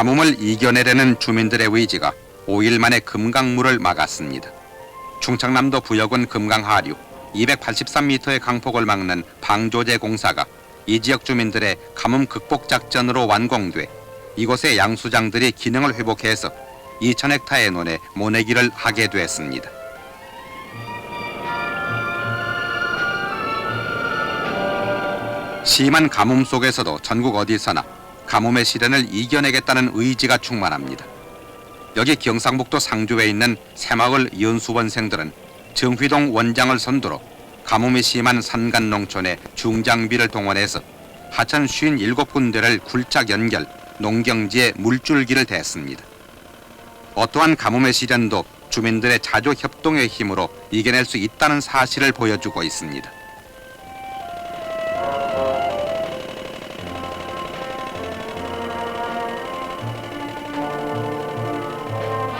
가뭄을 이겨내려는 주민들의 의지가 5일 만에 금강물을 막았습니다. 충청남도 부여군 금강 하류 283m의 강폭을 막는 방조제 공사가 이 지역 주민들의 가뭄 극복 작전으로 완공돼 이곳의 양수장들이 기능을 회복해서 2,000헥타의 논에 모내기를 하게 됐습니다. 심한 가뭄 속에서도 전국 어디서나 가뭄의 시련을 이겨내겠다는 의지가 충만합니다. 여기 경상북도 상주에 있는 새마을 연수원생들은 정휘동 원장을 선두로 가뭄이 심한 산간 농촌의 중장비를 동원해서 하천 57군데를 굴착 연결, 농경지에 물줄기를 댔습니다. 어떠한 가뭄의 시련도 주민들의 자주 협동의 힘으로 이겨낼 수 있다는 사실을 보여주고 있습니다.